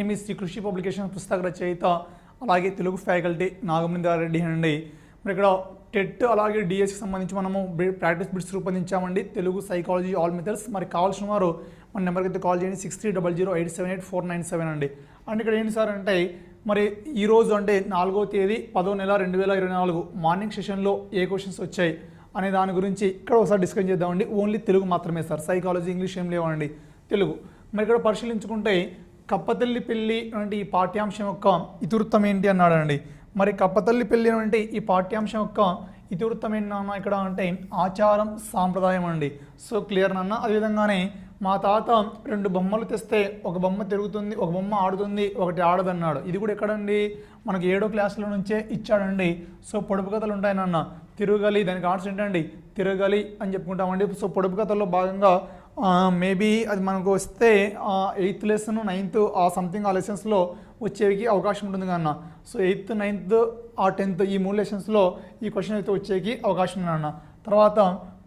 ఎనిమిది శ్రీ కృషి పబ్లికేషన్ పుస్తక రచయిత అలాగే తెలుగు ఫ్యాకల్టీ నాగమణిదారెడ్డి అండి. మరి ఇక్కడ టెట్ అలాగే డిఎస్కి సంబంధించి మనము practice bits రూపొందించామండి. Telugu psychology all methods. మరి కావాల్సిన వారు మన నెంబర్కి అయితే కాల్ చేయండి. Six three double zero eight seven eight four nine seven అండి. అండ్ ఇక్కడ ఏంటి సార్ అంటే మరి ఈ రోజు అంటే నాలుగో తేదీ పదో నెల రెండు వేల ఇరవై నాలుగు మార్నింగ్ సెషన్లో ఏ క్వశ్చన్స్ వచ్చాయి అనే దాని గురించి ఇక్కడ ఒకసారి డిస్కస్ చేద్దామండి. ఓన్లీ తెలుగు మాత్రమే సార్. సైకాలజీ ఇంగ్లీష్ ఏం లేవండి. తెలుగు. మరి ఇక్కడ పరిశీలించుకుంటే కప్పతల్లి పెళ్ళి అంటే ఈ పాఠ్యాంశం యొక్క ఇతివృత్తం ఏంటి అన్నాడండి. మరి కప్పతల్లి పెళ్ళి అంటే ఈ పాఠ్యాంశం యొక్క ఇతివృత్తం ఏంటి నాన్న ఇక్కడ అంటే ఆచారం సాంప్రదాయం అండి. సో క్లియర్ నాన్న? అదేవిధంగానే మా తాత రెండు బొమ్మలు తెస్తే ఒక బొమ్మ తిరుగుతుంది ఒక బొమ్మ ఆడుతుంది ఒకటి ఆడదన్నాడు. ఇది కూడా ఎక్కడండి? మనకి ఏడో క్లాసులో నుంచే ఇచ్చాడండి. సో పొడుపు కథలు ఉంటాయి నాన్న. తిరగలి దానికి ఆర్ట్స్ ఏంటండి? తిరగలి అని చెప్పుకుంటామండి. సో పొడుపు కథల్లో భాగంగా మేబీ అది మనకు వస్తే ఎయిత్ లెసన్ నైన్త్ ఆ సంథింగ్ ఆ లెసన్స్లో వచ్చేకి అవకాశం ఉంటుంది కన్నా సో ఎయిత్ నైన్త్ ఆ టెన్త్ ఈ మూడు లెసన్స్లో ఈ క్వశ్చన్ అయితే వచ్చేకి అవకాశం ఉంది అన్న. తర్వాత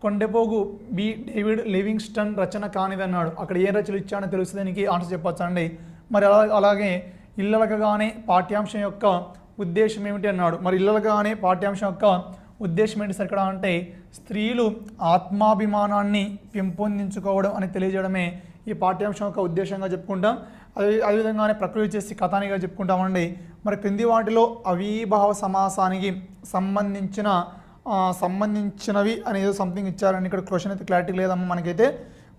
కొండెపోగు బి డేవిడ్ లివింగ్స్టన్ రచన కానిదన్నాడు. అక్కడ ఏ రచనలు ఇచ్చానో తెలుసు దానికి ఆన్సర్ చెప్పొచ్చండి మరి అలా అలాగే ఇల్లలకగానే పాఠ్యాంశం యొక్క ఉద్దేశం ఏమిటి అన్నాడు. మరి ఇల్లలకగానే పాఠ్యాంశం యొక్క ఉద్దేశం ఏంటి సార్ ఇక్కడ అంటే స్త్రీలు ఆత్మాభిమానాన్ని పెంపొందించుకోవడం అని తెలియజేయడమే ఈ పాఠ్యాంశం యొక్క ఉద్దేశంగా చెప్పుకుంటాం. అదే అదేవిధంగానే ప్రకృతి చేసి కథానిగా చెప్పుకుంటామండి. మరి క్రింది వాటిలో అవిభావ సమాసానికి సంబంధించిన సంబంధించినవి అనేది సంథింగ్ ఇచ్చారని ఇక్కడ క్వశ్చన్ అయితే క్లారిటీ లేదమ్మా మనకైతే.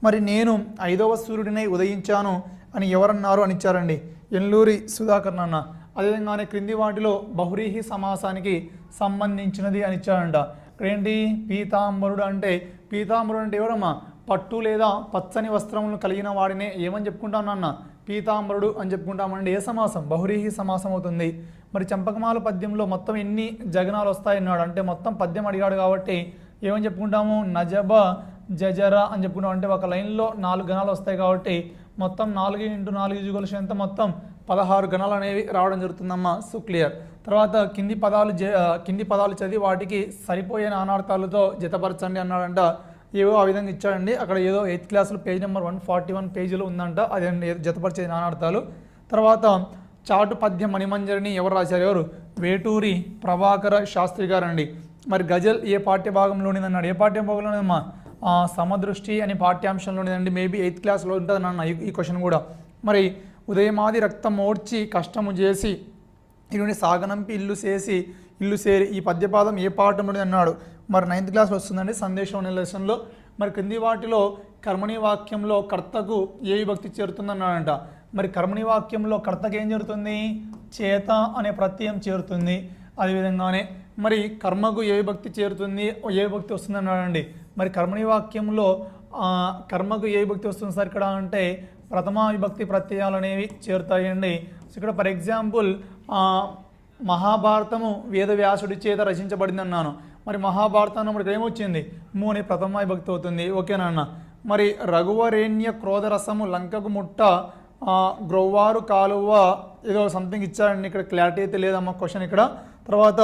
మరి నేను ఐదవ సూర్యుడినై ఉదయించాను అని ఎవరన్నారు అని ఇచ్చారండి. ఎల్లూరి సుధాకర్ నాన్న. అదేవిధంగానే క్రింది వాటిలో బహురీహి సమాసానికి సంబంధించినది అని ఇచ్చాడంట. ఇక్కడేంటి పీతాంబరుడు అంటే పీతాంబరుడు అంటే ఎవరమ్మా? పట్టు లేదా పచ్చని వస్త్రములను కలిగిన వాడినే ఏమని చెప్పుకుంటాం నాన్న? పీతాంబరుడు అని చెప్పుకుంటామండి ఏ సమాసం? బహురీహి సమాసం అవుతుంది. మరి చంపకమాల పద్యంలో మొత్తం ఎన్ని జగనాలు వస్తాయన్నాడు అంటే మొత్తం పద్యం అడిగాడు కాబట్టి ఏమని చెప్పుకుంటాము? నజబ జజర అని చెప్పుకుంటాం. అంటే ఒక లైన్లో నాలుగు గణాలు వస్తాయి కాబట్టి మొత్తం నాలుగు ఇంటూ నాలుగు జిగులు ఎంత మొత్తం? పదహారు గణాలు అనేవి రావడం జరుగుతుందమ్మా సో క్లియర్ తర్వాత కింది పదాలు జ- కింది పదాలు చదివి వాటికి సరిపోయే నానార్థాలతో జతపరచండి అన్నాడంట. ఏవో ఆ విధంగా ఇచ్చాడండి. అక్కడ ఏదో ఎయిత్ క్లాస్లో page number one forty one పేజీలో ఉందంట. అది జతపరిచే నానార్థాలు తర్వాత చాటు పద్యం మణిమంజరిని ఎవరు రాశారు? ఎవరు? వేటూరి ప్రభాకర శాస్త్రి గారు అండి మరి గజల్ ఏ పాఠ్యభాగంలోనిది అన్నాడు ఏ పాఠ్యభాగంలోనేదమ్మా? సమదృష్టి అనే పాఠ్యాంశంలోనిదండి. మేబీ ఎయిత్ క్లాస్లో ఉంటుంది అన్న ఈ క్వశ్చన్ కూడా. మరి ఉదయమాది రక్తం ఓడ్చి కష్టము చేసి ఇటువంటి సాగనంపి ఇల్లు చేసి ఇల్లు సేరి ఈ పద్యపాదం ఏ పాఠంలోని అన్నాడు. మరి నైన్త్ క్లాస్లో వస్తుందండి సందేశం అనే లెసన్లో మరి కింది వాటిలో కర్మణి వాక్యంలో కర్తకు ఏ విభక్తి చేరుతుందన్నాడంట. మరి కర్మణి వాక్యంలో కర్తకు ఏం చేరుతుంది? చేత అనే ప్రత్యయం చేరుతుంది. అదేవిధంగానే మరి కర్మకు ఏ విభక్తి చేరుతుంది? ఏ విభక్తి వస్తుంది అన్నాడండి మరి కర్మణి వాక్యంలో కర్మకు ఏ విభక్తి వస్తుంది సార్ ఇక్కడ అంటే ప్రథమ విభక్తి ప్రత్యయాలు అనేవి చేరుతాయండి. సో ఇక్కడ ఫర్ ఎగ్జాంపుల్ మహాభారతము వేదవ్యాసుడి చేత రచించబడింది అన్నాను మరి మహాభారతం అన్నప్పుడు ఇక్కడ ఏమొచ్చింది? ము ప్రథమ విభక్తి అవుతుంది. ఓకేనా అన్న మరి రఘువరేణ్య క్రోధరసము లంకకు ముట్ట గ్రొవ్వారు కాలువ ఏదో సంథింగ్ ఇచ్చారండి ఇక్కడ క్లారిటీ అయితే లేదమ్మా క్వశ్చన్ ఇక్కడ. తర్వాత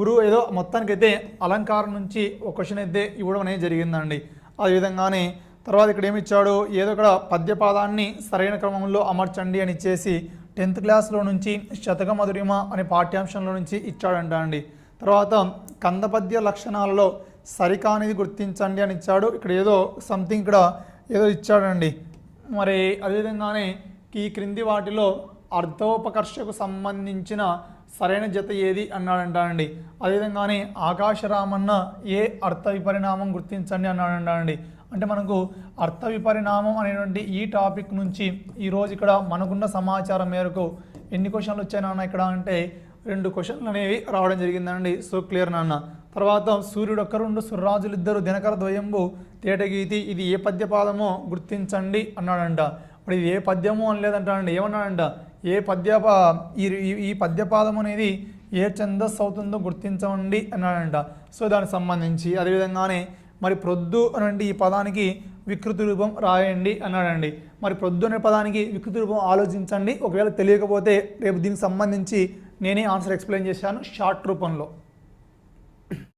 ఉరు ఏదో మొత్తానికి అయితే అలంకారం నుంచి ఒక క్వశ్చన్ అయితే ఇవ్వడం అనేది జరిగిందండి. అదేవిధంగానే తర్వాత ఇక్కడ ఏమిచ్చాడు? ఏదో ఇక్కడ పద్యపాదాన్ని సరైన క్రమంలో అమర్చండి అని ఇచ్చేసి టెన్త్ క్లాస్లో నుంచి శతక మధురిమ అనే పాఠ్యాంశంలో నుంచి ఇచ్చాడంట అండి. తర్వాత కందపద్య లక్షణాలలో సరికానిది గుర్తించండి అని ఇచ్చాడు. ఇక్కడ ఏదో సంథింగ్ ఇక్కడ ఏదో ఇచ్చాడండి. మరి అదేవిధంగానే ఈ క్రింది వాటిలో అర్థోపకర్షకు సంబంధించిన సరైన జత ఏది అన్నాడంట అండి అదేవిధంగానే ఆకాశరామన్న ఏ అర్థ విపరిణామం గుర్తించండి అన్నాడంటానండి అంటే మనకు అర్థ విపరిణామం అనేటువంటి ఈ టాపిక్ నుంచి ఈరోజు ఇక్కడ మనకున్న సమాచారం మేరకు ఎన్ని క్వశ్చన్లు వచ్చాయి నాన్న ఇక్కడ అంటే రెండు క్వశ్చన్లు అనేవి రావడం జరిగిందండి. సో క్లియర్ నాన్న. తర్వాత సూర్యుడు ఒక్కరుండు సుర్రాజులు ఇద్దరు దినకర ద్వయంబు తేటగీతి ఇది ఏ పద్యపాదమో గుర్తించండి అన్నాడంట. ఇప్పుడు ఇది ఏ పద్యము అని లేదంట అండి ఏమన్నాడంట? ఏ పద్య ఈ ఈ- పద్యపాదం అనేది ఏ ఛందస్ అవుతుందో గుర్తించండి అన్నాడంట. సో దానికి సంబంధించి అదేవిధంగానే మరి ప్రొద్దు అనండి ఈ పదానికి వికృతి రూపం రాయండి అన్నాడండి. మరి ప్రొద్దు అనే పదానికి వికృతి రూపం ఆలోచించండి. ఒకవేళ తెలియకపోతే రేపు దీనికి సంబంధించి నేనే ఆన్సర్ ఎక్స్ప్లెయిన్ చేశాను షార్ట్ రూపంలో.